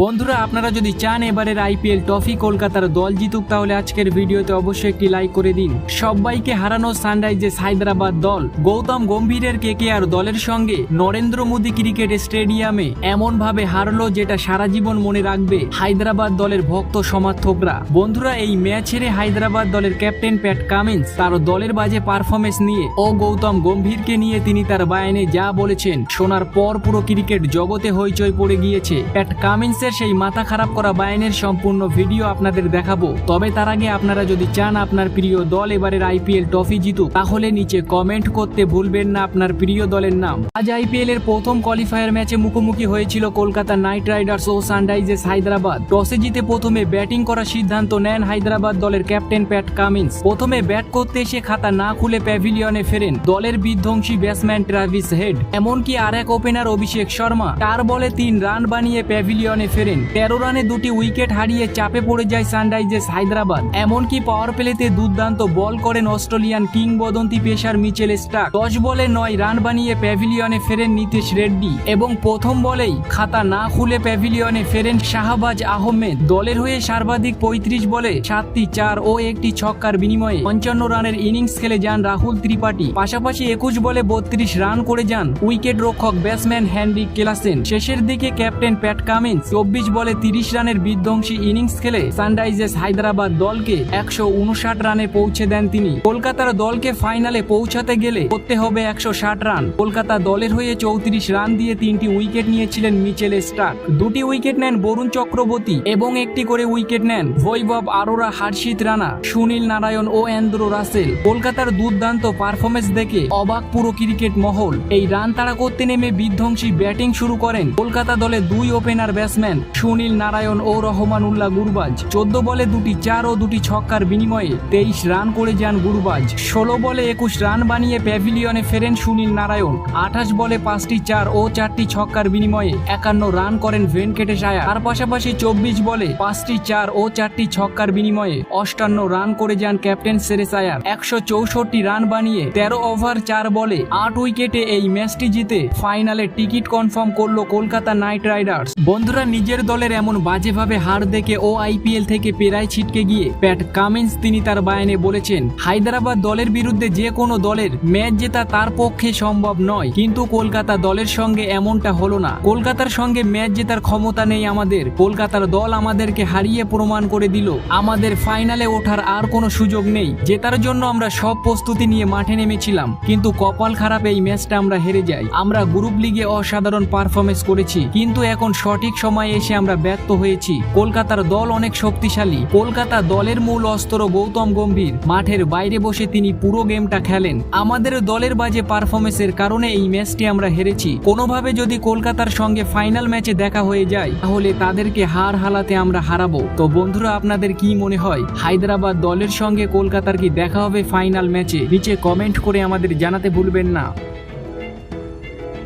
বন্ধুরা, আপনারা যদি চান এবারের আইপিএল ট্রফি কলকাতার দল জিতুক, তাহলে আজকের ভিডিওতে অবশ্যই একটি লাইক করে দিন। সবাইকে হারানো সানরাইজার্স হায়দ্রাবাদ দল, গৌতম গম্ভীরের কেকেআর দলের সঙ্গে নরেন্দ্র মোদী ক্রিকেট স্টেডিয়ামে এমন ভাবে হারলো যেটা সারা জীবন মনে রাখবে হায়দ্রাবাদ দলের ভক্ত সমর্থকরা। বন্ধুরা, এই ম্যাচ হেরে হায়দ্রাবাদ দলের ক্যাপ্টেন প্যাট কামিন্স তার দলের বাজে পারফরমেন্স নিয়ে ও গৌতম গম্ভীরকে নিয়ে তিনি তার বায়ানে যা বলেছেন, শোনার পর পুরো ক্রিকেট জগতে হইচই পড়ে গিয়েছে। প্যাট কামিন্সের সেই মাথা খারাপ করা বায়ানের সম্পূর্ণ ভিডিও আপনাদের দেখাবো। তবে তার আগে আপনারা যদি চান আপনার প্রিয় দল এবারের আইপিএল ট্রফি জিতুক, তাহলে নিচে কমেন্ট করতে ভুলবেন না আপনার প্রিয় দলের নাম। আজ আইপিএল এর প্রথম কোয়ালিফায়ার ম্যাচে মুখোমুখি হয়েছিল কলকাতা নাইট রাইডার্স ও সানরাইজার্স হায়দ্রাবাদ। টসে জিতে প্রথমে ব্যাটিং করার সিদ্ধান্ত নেন হায়দ্রাবাদ দলের ক্যাপ্টেন প্যাট কামিন্স। প্রথমে ব্যাট করতে এসে খাতা না খুলে প্যাভিলিয়নে ফেরেন দলের বিধ্বংসী ব্যাটসম্যান ট্রাভিস হেড। এমনকি আর এক ওপেনার অভিষেক শর্মা, চার বলে তিন রান বানিয়ে প্যাভিলিয়নে ফেরেন। তেরো রানে দুটি উইকেট হারিয়ে চাপে পড়ে যায় সানরাইজার্স হায়দ্রাবাদ। এমনকি পাওয়ার প্লেতে দুর্দান্ত বল করেন অস্ট্রেলিয়ান কিংবদন্তি পেসার মিচেল স্টার দশ বলে নয় রান বানিয়ে প্যাভিলিয়নে ফেরেন নীতিশ রেড্ডি এবং প্রথম বলেই খাতা না খুলে প্যাভিলিয়নে ফেরেন শাহবাজ আহমেদ। দলের হয়ে সর্বাধিক পঁয়ত্রিশ বলে সাতটি চার ও একটি ছক্কার বিনিময়ে পঞ্চান্ন রানের ইনিংস খেলে যান রাহুল ত্রিপাঠী। পাশাপাশি একুশ বলে বত্রিশ রান করে যান উইকেট রক্ষক ব্যাটসম্যান হ্যানরিক কেলাসেন। শেষের দিকে ক্যাপ্টেন প্যাট কামিন্স চব্বিশ বলে তিরিশ রানের বিধ্বংসী ইনিংস খেলে সানরাইজার্স হায়দ্রাবাদ দলকে একশো উনষাট রানে পৌঁছে দেন তিনি। কলকাতার দলকে ফাইনালে পৌঁছাতে গেলে করতে হবে একশো ষাট রান। কলকাতা দলের হয়ে চৌত্রিশ রান দিয়ে তিনটি উইকেট নিয়েছিলেন মিচেল স্টার্ক। দুটি উইকেট নেন বরুণ চক্রবর্তী এবং একটি করে উইকেট নেন বৈভব আরোরা হার্ষিত রানা, সুনীল নারায়ণ ও এন্দ্র রাসেল। কলকাতার দুর্দান্ত পারফরমেন্স দেখে অবাক পুরো ক্রিকেট মহল। এই রান তাড়া করতে নেমে বিধ্বংসী ব্যাটিং শুরু করেন কলকাতা দলে দুই ওপেনার ব্যাটসম্যান সুনীল নারায়ণ ও রহমান উল্লাহ গুরবাজ। চোদ্দ বলে দুটি, চার ও দুটি ছক্কার বিনিময়ে তেইশ রান করে যান গুরবাজ। ষোলো বলে একুশ রান বানিয়ে প্যাভিলিয়নে ফেরেন সুনীল নারায়ণ। আঠাশ বলে পাঁচটি, চার ও চারটি ছক্কার বিনিময়ে একান্ন রান করেন ভেনকেটেশ আয়ার। তার পাশাপাশি চব্বিশ বলে পাঁচটি, চার ও চারটি ছক্কার বিনিময়ে অষ্টান্ন রান করে যান ক্যাপ্টেন সেরেস আয়ার। একশো চৌষট্টি রান বানিয়ে তেরো ওভার, চার বলে আট উইকেটে এই ম্যাচটি জিতে ফাইনালে টিকিট কনফার্ম করল কলকাতা নাইট রাইডার্স। বন্ধুরা নিজের দলের এমন বাজেভাবে হার দেখে ও আইপিএল থেকে পেরায় ছিটকে গিয়ে প্যাট কামিন্স তিনি তার বায়ানে বলেছেন, হায়দ্রাবাদ দলের বিরুদ্ধে যে কোনো দলের ম্যাচ জেতা তার পক্ষে সম্ভব নয়। কিন্তু কলকাতা দলের সঙ্গে এমনটা হলো না। কলকাতার সঙ্গে ম্যাচ জেতার ক্ষমতা নেই আমাদের। কলকাতার দল আমাদেরকে হারিয়ে প্রমাণ করে দিল। আমাদের ফাইনালে ওঠার আর কোনো সুযোগ নেই। জেতার জন্য আমরা সব প্রস্তুতি নিয়ে মাঠে নেমেছিলাম। কিন্তু কপাল খারাপ এই ম্যাচটা আমরা হেরে যাই। আমরা গ্রুপ লিগে অসাধারণ পারফরমেন্স করেছি। কিন্তু এখন সঠিক সময়ে এসে আমরা ব্যর্থ হয়েছি। কলকাতার দল অনেক শক্তিশালী। কলকাতা দলের মূল অস্ত্র গৌতম গম্ভীর। মাঠের বাইরে বসে তিনি পুরো গেমটা খেলেন। আমাদের দলের বাজে পারফরমেন্সের কারণে এই ম্যাচটি আমরা হেরেছি। কোনোভাবে যদি কলকাতার সঙ্গে ফাইনাল ম্যাচে দেখা হয়ে যায়, তাহলে তাদেরকে হার হালাতে আমরা হারাবো। তো বন্ধুরা, আপনাদের কি মনে হয়? হায়দ্রাবাদ দলের সঙ্গে কলকাতার কি দেখা হবে ফাইনাল ম্যাচে? নিচে কমেন্ট করে আমাদের জানাতে ভুলবেন না।